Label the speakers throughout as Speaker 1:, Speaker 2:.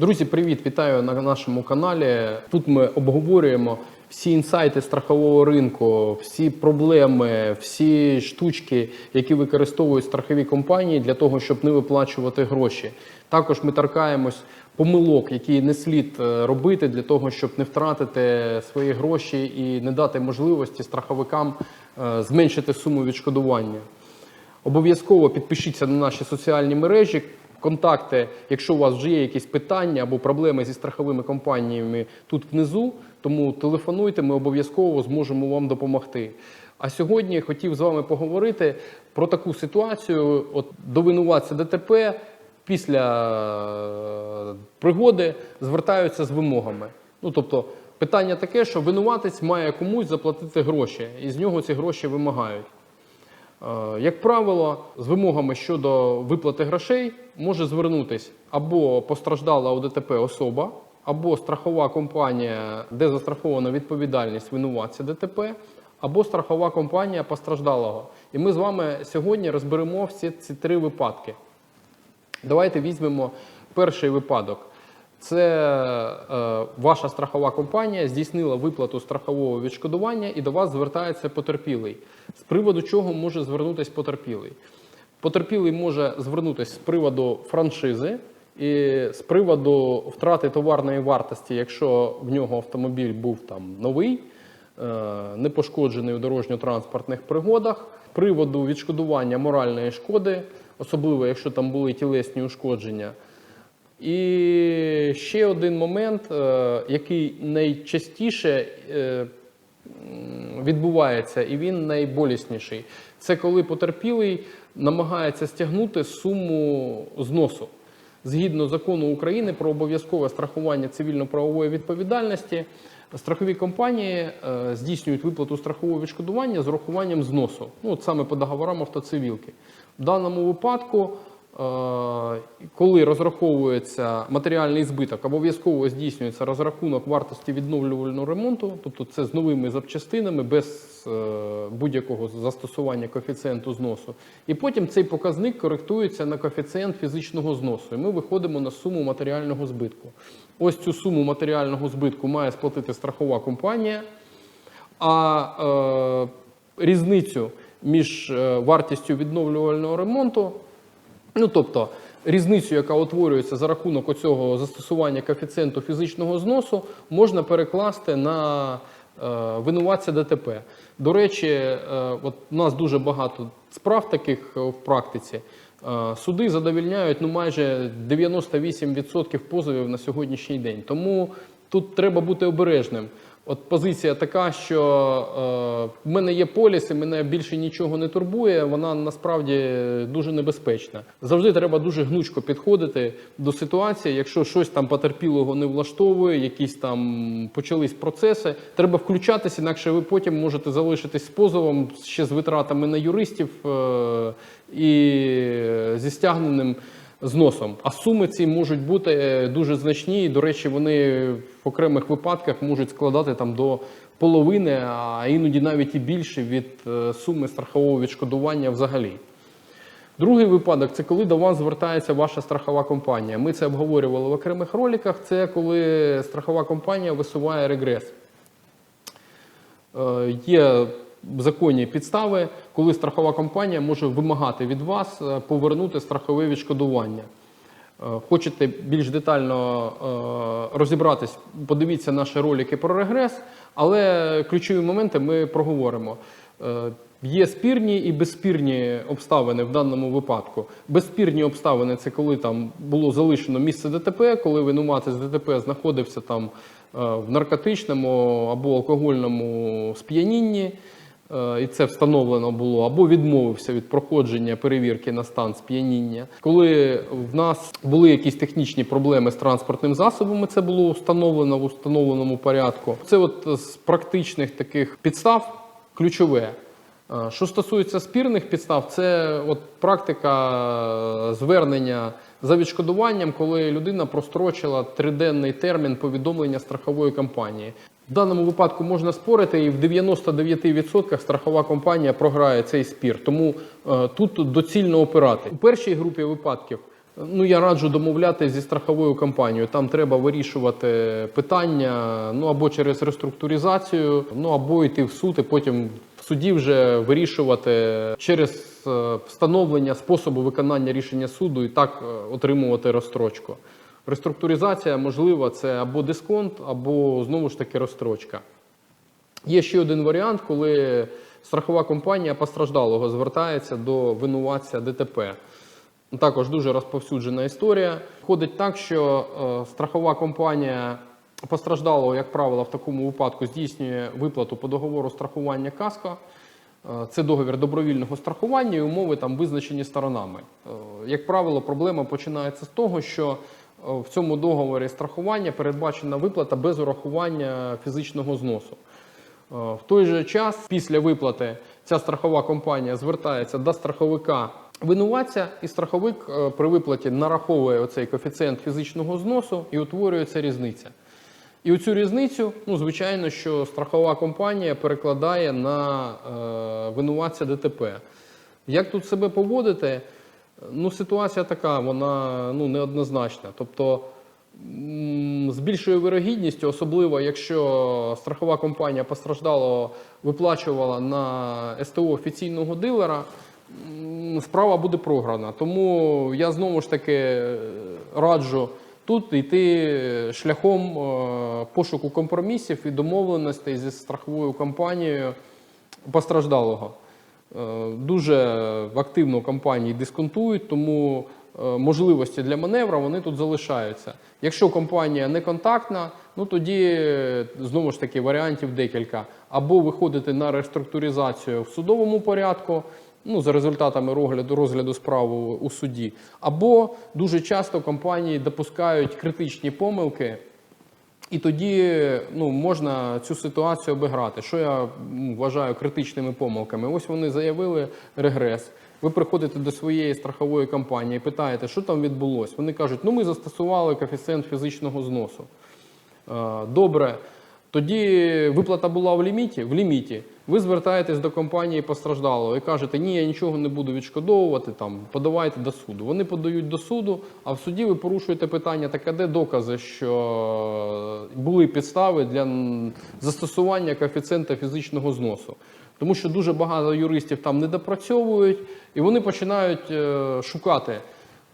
Speaker 1: Друзі, привіт! Вітаю на нашому каналі. Тут ми обговорюємо всі інсайти страхового ринку, всі проблеми, всі штучки, які використовують страхові компанії для того, щоб не виплачувати гроші. Також ми торкаємось помилок, які не слід е, робити для того, щоб не втратити свої гроші і не дати можливості страховикам е, зменшити суму відшкодування. Обов'язково підпишіться на наші соціальні мережі. Контакти, якщо у вас вже є якісь питання або проблеми зі страховими компаніями тут внизу, тому телефонуйте, ми обов'язково зможемо вам допомогти. А сьогодні хотів з вами поговорити про таку ситуацію. От до винуватця ДТП після е, пригоди звертаються з вимогами. Ну тобто питання таке, що винуватець має комусь заплатити гроші, і з нього ці гроші вимагають. Е, Як правило, з вимогами щодо виплати грошей може звернутися або постраждала у ДТП особа, або страхова компанія, де застрахована відповідальність винуватця ДТП, або страхова компанія постраждалого. І ми з вами сьогодні розберемо всі ці три випадки. Давайте візьмемо перший випадок. Це е, ваша страхова компанія здійснила виплату страхового відшкодування і до вас звертається потерпілий. З приводу чого може звернутися потерпілий? Потерпілий може звернутися з приводу франшизи і з приводу втрати товарної вартості, якщо в нього автомобіль був там новий, е, не пошкоджений у дорожньо-транспортних пригодах, з приводу відшкодування моральної шкоди, особливо якщо там були тілесні ушкодження. І ще один момент, е, який найчастіше е, відбувається, і він найболісніший, це коли потерпілий намагається стягнути суму зносу. Згідно закону України про обов'язкове страхування цивільно-правової відповідальності, страхові компанії е, здійснюють виплату страхового відшкодування з урахуванням зносу, ну от саме по договорам автоцивілки. В даному випадку коли розраховується матеріальний збиток, обов'язково здійснюється розрахунок вартості відновлювального ремонту, тобто це з новими запчастинами, без е, будь-якого застосування коефіцієнту зносу. І потім цей показник коректується на коефіцієнт фізичного зносу. І ми виходимо на суму матеріального збитку. Ось цю суму матеріального збитку має сплатити страхова компанія. А е, різницю між е, вартістю відновлювального ремонту Ну, тобто різницю, яка утворюється за рахунок оцього застосування коефіцієнту фізичного зносу, можна перекласти на е, винуватця ДТП. До речі, е, от у нас дуже багато справ таких е, в практиці. Суди задовільняють ну, майже 98% позовів на сьогоднішній день. Тому тут треба бути обережним. От позиція така, що е, в мене є поліс, і мене більше нічого не турбує. Вона насправді дуже небезпечна. Завжди треба дуже гнучко підходити до ситуації. Якщо щось там потерпілого не влаштовує, якісь там почались процеси, треба включатися, інакше ви потім можете залишитись з позовом ще з витратами на юристів е, і зі стягненим зносом. А суми ці можуть бути е, дуже значні. До речі, вони в окремих випадках можуть складати там до половини, а іноді навіть і більше від е, суми страхового відшкодування взагалі. Другий випадок це коли до вас звертається ваша страхова компанія. Ми це обговорювали в окремих роликах. Це коли страхова компанія висуває регрес. Е, Є законні підстави, коли страхова компанія може вимагати від вас е, повернути страхове відшкодування. Е, Хочете більш детально е, розібратись, подивіться наші ролики про регрес, але ключові моменти ми проговоримо. Є спірні і безспірні обставини в даному випадку. Безспірні обставини це коли там було залишено місце ДТП, коли винуватець ДТП знаходився там в наркотичному або алкогольному сп'янінні, і це встановлено було, або відмовився від проходження перевірки на стан сп'яніння. Коли в нас були якісь технічні проблеми з транспортним засобом, це було встановлено в установленому порядку. Це от з практичних таких підстав ключове. Е, Що стосується спірних підстав, це от практика е, звернення за відшкодуванням, коли людина прострочила триденний термін повідомлення страхової компанії. В даному випадку можна спорити, і в 99% страхова компанія програє цей спір. Тому е, тут доцільно опирати. У першій групі випадків Ну, я раджу домовляти зі страховою компанією. Там треба вирішувати питання ну або через реструктуризацію, ну або йти в суд, і потім в суді вже вирішувати через е, встановлення способу виконання рішення суду і так е, отримувати розстрочку. Реструктуризація можлива це або дисконт, або знову ж таки розстрочка. Є ще один варіант, коли страхова компанія постраждалого звертається до винуватця ДТП. Також дуже розповсюджена історія. Ходить так, що е, страхова компанія постраждалого, як правило, в такому випадку здійснює виплату по договору страхування КАСКО. Е, Це договір добровільного страхування і умови там визначені сторонами. Е, Як правило, проблема починається з того, що в цьому договорі страхування передбачена виплата без урахування фізичного зносу. Е, В той же час, після виплати, ця страхова компанія звертається до страховика винуватця, і страховик е, при виплаті нараховує оцей коефіцієнт фізичного зносу і утворюється різниця. І оцю різницю, ну звичайно, що страхова компанія перекладає на е, винуватця ДТП. Як тут себе поводити? Ну, ситуація така, вона ну, неоднозначна. Тобто, з більшою вирогідністю, особливо якщо страхова компанія постраждалого виплачувала на СТО офіційного дилера, справа буде програна. Тому я знову ж таки е, раджу тут йти шляхом е, пошуку компромісів і домовленостей зі страховою компанією постраждалого. Е, Дуже активно компанії дисконтують, тому е, можливості для маневру вони тут залишаються. Якщо компанія не контактна, ну тоді е, знову ж таки варіантів декілька. Або виходити на реструктуризацію в судовому порядку, ну за результатами розгляду, розгляду справи у суді, або дуже часто компанії допускають критичні помилки. І тоді ну, можна цю ситуацію обіграти. Що я вважаю критичними помилками? Ось вони заявили регрес. Ви приходите до своєї страхової компанії, питаєте, що там відбулося. Вони кажуть, ну ми застосували коефіцієнт фізичного зносу. Е, Добре, тоді виплата була в ліміті? В ліміті. Ви звертаєтесь до компанії постраждалого і кажете, ні, я нічого не буду відшкодовувати, там, подавайте до суду. Вони подають до суду, а в суді ви порушуєте питання, так а де докази, що були підстави для застосування коефіцієнта фізичного зносу. Тому що дуже багато юристів там не допрацьовують, і вони починають е, шукати.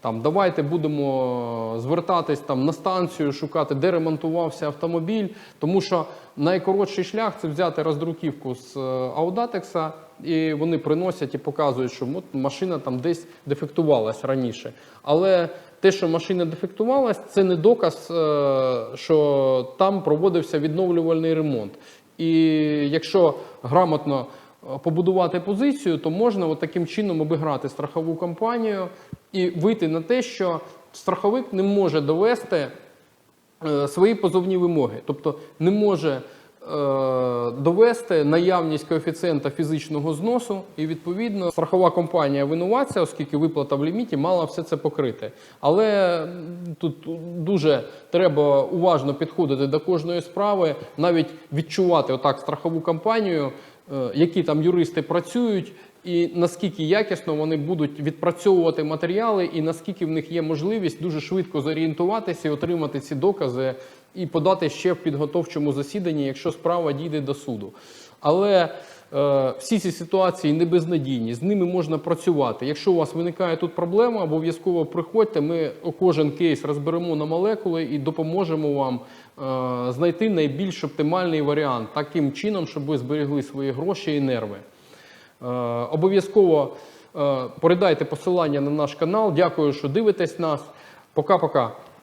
Speaker 1: Там давайте будемо звертатись там на станцію, шукати, де ремонтувався автомобіль, тому що найкоротший шлях це взяти роздруківку з е, Аудатекса, і вони приносять і показують, що от машина там десь дефектувалась раніше. Але те, що машина дефектувалась, це не доказ, е, що там проводився відновлювальний ремонт. І якщо грамотно е, побудувати позицію, то можна от таким чином обіграти страхову компанію і вийти на те, що страховик не може довести е, свої позовні вимоги, тобто не може е, довести наявність коефіцієнта фізичного зносу, і відповідно страхова компанія винуватця, оскільки виплата в ліміті, мала все це покрити. Але тут дуже треба уважно підходити до кожної справи, навіть відчувати отак страхову компанію, е, які там юристи працюють. І наскільки якісно вони будуть відпрацьовувати матеріали, і наскільки в них є можливість дуже швидко зорієнтуватися і отримати ці докази і подати ще в підготовчому засіданні, якщо справа дійде до суду. Але е, всі ці ситуації не безнадійні, з ними можна працювати. Якщо у вас виникає тут проблема, обов'язково приходьте. Ми кожен кейс розберемо на молекули і допоможемо вам е, знайти найбільш оптимальний варіант таким чином, щоб ви зберегли свої гроші і нерви. Е, Обов'язково е, передайте посилання на наш канал. Дякую, що дивитесь нас. Пока-пока.